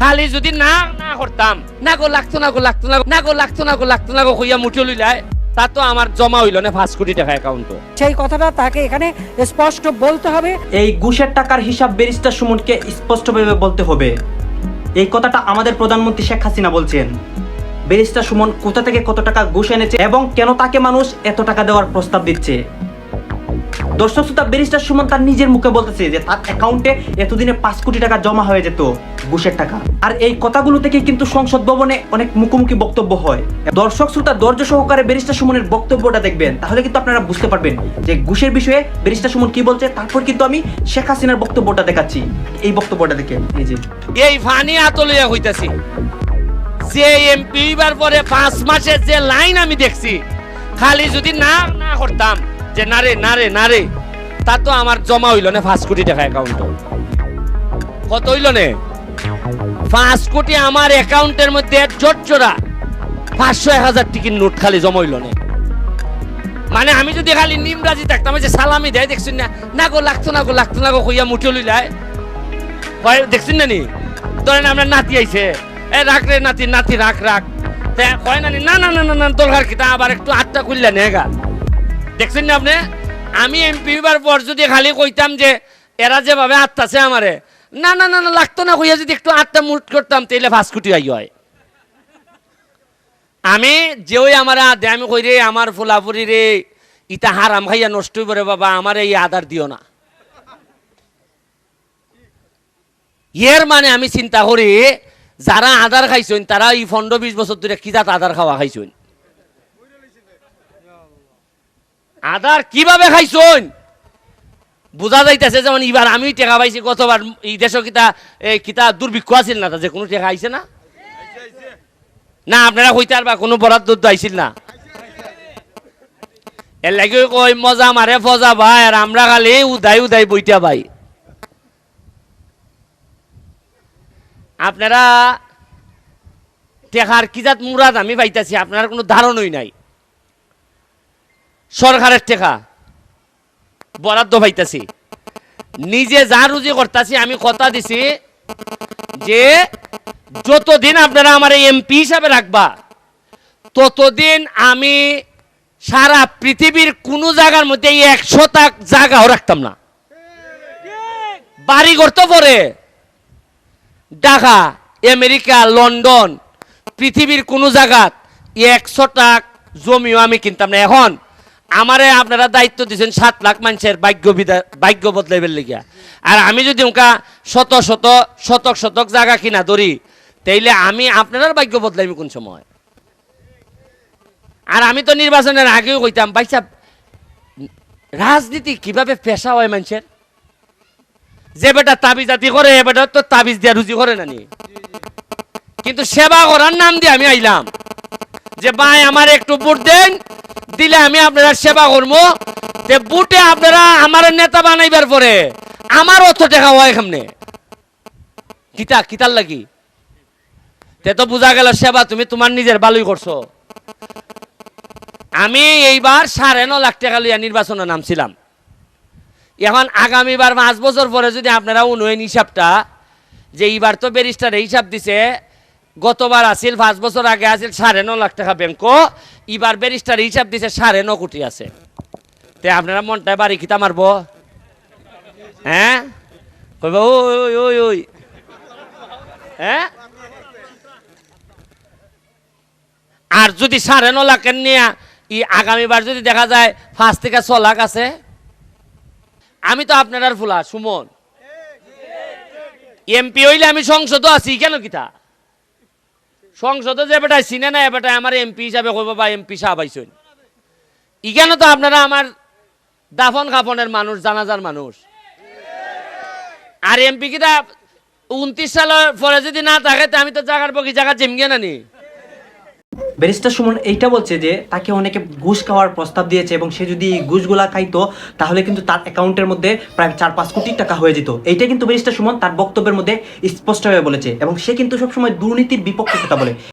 খালি যদি না না করতাম। না গো লাগতো না গো লাগতো না না গো লাগতো না গো লাগতো না গো কইয়া মুঠে লইলাই তা তো আমার জমা হইল না পাঁচ কোটি টাকা অ্যাকাউন্ট সেই কথাটা তাকে এখানে স্পষ্ট বলতে হবে। এই ঘুষের টাকার হিসাব ব্যারিস্টার সুমনকে স্পষ্টভাবে বলতে হবে। এই কথাটা আমাদের প্রধানমন্ত্রী শেখ হাসিনা বলছেন। ব্যারিস্টার সুমন কোথা থেকে কত টাকা ঘুষ এনেছে এবং কেন তাকে মানুষ এত টাকা দেওয়ার প্রস্তাব দিচ্ছে? দর্শক শ্রোতা ব্যারিস্টার সুমন তার নিজের মুখে বলতেছে যে তার অ্যাকাউন্টে এতদিনে পাঁচ কোটি টাকা জমা হয়ে যেত ঘুষের টাকা। আর এই কথাগুলো থেকে কিন্তু সংসদ ভবনে অনেক মুখোমুখি বক্তব্য হয়। দর্শক শ্রোতা ধৈর্য সহকারে ব্যারিস্টার সুমনের বক্তব্যটা দেখবেন। তাহলে কিন্তু আপনারা বুঝতে পারবেন যে ঘুষের বিষয়ে ব্যারিস্টার সুমন কি বলছে। তারপর কিন্তু আমি শেখ হাসিনার বক্তব্যটা দেখাচ্ছি। এই বক্তব্যটা দেখে এই যে। এই ফানি আতলিয়া হইতাছি। যে এমপি পরে পাঁচ মাসের যে লাইন আমি দেখছি খালি যদি না না করতাম যে না রে না রে না রে তা তো আমার জমা হইল না পাঁচ কোটি টাকা অ্যাকাউন্ট কত হইল নে? পাঁচ কোটি আমার অ্যাকাউন্টের মধ্যে জোরজোড়া পাঁচশো এক হাজার টিকিট নোট খালি জমা হইল না। মানে আমি যদি খালি নিমরাজি থাকতাম যে সালামি দেয় দেখছেন না? না গো লাগতো না গো লাগতো না গো কইয়া মুঠে লইলায় দেখছেন না নি? ধরেন আমরা নাতি আইছে। এ রাখ রে নাতি নাতি রাখ রাখ। কয় না নি, না না না দরকার কিতা আবার একটু আটটা খুললে নেগা দেখছেন না আপনি? আমি এমপি হইবার পর যদি খালি কইতাম যে এরা যেভাবে আত্মাছে আমারে, না না না না, লাগতো না কইয়া যদি একটু আটটা মুট করতাম, তাইলে ফাঁস কোটি আই হয়। আমি যে ওই আমার দে আমি কই রে, আমার ফুলাফুরি রে, ইটা হারাম খাইয়া নষ্ট হইব বাবা, আমার এই আদার দিও না। এর মানে আমি চিন্তা করি, যারা আদার খাইছেন, তারা এই পনেরো বিশ বছর ধরে কি জাত আদার খাওয়া খাইছেন? আদার কীভাবে খাইছেন? বোঝা যাইতেছে যেমন এবার আমি টেকা পাইছি কতবার এই দেশ কিতা এই কিতা দুর্ভিক্ষ আছিল না যে কোনো টেকা আইছে না? না, আপনারা আর বা কোনো বরাদ্দ আইছিল না। এর লাগে কই মজা মারে ফজা ভাই, আর আমরা খালি উদাই উদাই বইটা ভাই। আপনারা টেকার কি জাত মুরাদ আমি পাইতাছি, আপনার কোনো ধারণই নাই। সরকারের টেকা। বরাদ্দ পাইতাছি। নিজে যা রুজি করতাছি, আমি কথা দিছি যে যতদিন আপনারা আমার এমপি হিসাবে রাখবা, ততদিন আমি সারা পৃথিবীর কোনো জায়গার মধ্যে এই একশো তাক জায়গাও রাখতাম না। বাড়ি করতে পরে। ঢাকা, আমেরিকা, লন্ডন, পৃথিবীর কোনো জায়গাত একশো টাক জমিও আমি কিনতাম না। এখন আমারে আপনারা দায়িত্ব দিয়েছেন সাত লাখ মানুষের ভাগ্য বিদা ভাগ্য বদলাইবের লিগিয়া আর আমি যদি ওকা শত শত শতক শতক জায়গা কিনা ধরি তাইলে আমি আপনার ভাগ্য বদলাইমি কোন সময়? আর আমি তো নির্বাচনের আগেও কইতাম ভাই সাহেব, রাজনীতি কীভাবে পেশা হয় মানুষের? যে বেটা তাবিজ জাতি করে এ বেটা তো তাবিজ দিয়া রুজি করে নানি কিন্তু সেবা করার নাম দিয়ে আমি আইলাম। যে ভাই আমার একটু ভোট দেন দিলে আমি আপনারা সেবা করব যে বুটে আপনারা আমার নেতা বানাইবার পরে আমার অর্থ টাকা হয় কেমনে? কিতা, কিতার লাগি? তে তো বোঝা গেল সেবা তুমি তোমার নিজের ভালোই করছ। আমি এইবার সাড়ে ন লাখ টাকা লইয়া নির্বাচনে নামছিলাম এখন আগামীবার পাঁচ বছর পরে যদি আপনারা উন্নয়ন হিসাবটা, যে এইবার তো ব্যারিস্টার হিসাব দিছে, গতবার আছিল পাঁচ বছর আগে আছিল সাড়ে ন লাখ টাকা ব্যাংক এবার ব্যারিস্টার হিসাব দিছে সাড়ে ন কোটি আছে। তে আপনারা মনটায় বাড়ি খিতা মারব। হ্যাঁ? কইবা, ওই ওই ওই হ্যাঁ? আর যদি সাড়ে ন লাখের নিয়ে ই আগামীবার যদি দেখা যায় পাঁচ থেকে ছ লাখ আছে। আমি তো আপনার আর ফুলা, সুমন। এমপি হইলে আমি সংসদও আছি, কেন কিতা? সংসদে যে বেটায় চিনে না এ আমার এমপি হিসাবে কইব বা এমপি সাহেব আইসন ইখানে তো আপনারা আমার দাফন খাফনের মানুষ, জানাজার মানুষ। আর এমপি কিটা উনত্রিশ সালের পরে যদি না থাকে আমি তো জাগার পক্ষে জায়গা জিমগে না নি। ব্যারিস্টার সুমন এইটা বলছে যে তাকে অনেকে ঘুষ খাওয়ার প্রস্তাব দিয়েছে এবং সে যদি ঘুষগুলা খাইতো, তাহলে কিন্তু তার অ্যাকাউন্টের মধ্যে প্রায় চার পাঁচ কোটি টাকা হয়ে যেত। এইটা কিন্তু ব্যারিস্টার সুমন তার বক্তব্যের মধ্যে স্পষ্টভাবে বলেছে এবং সে কিন্তু সবসময় দুর্নীতির বিপক্ষে কথা বলে।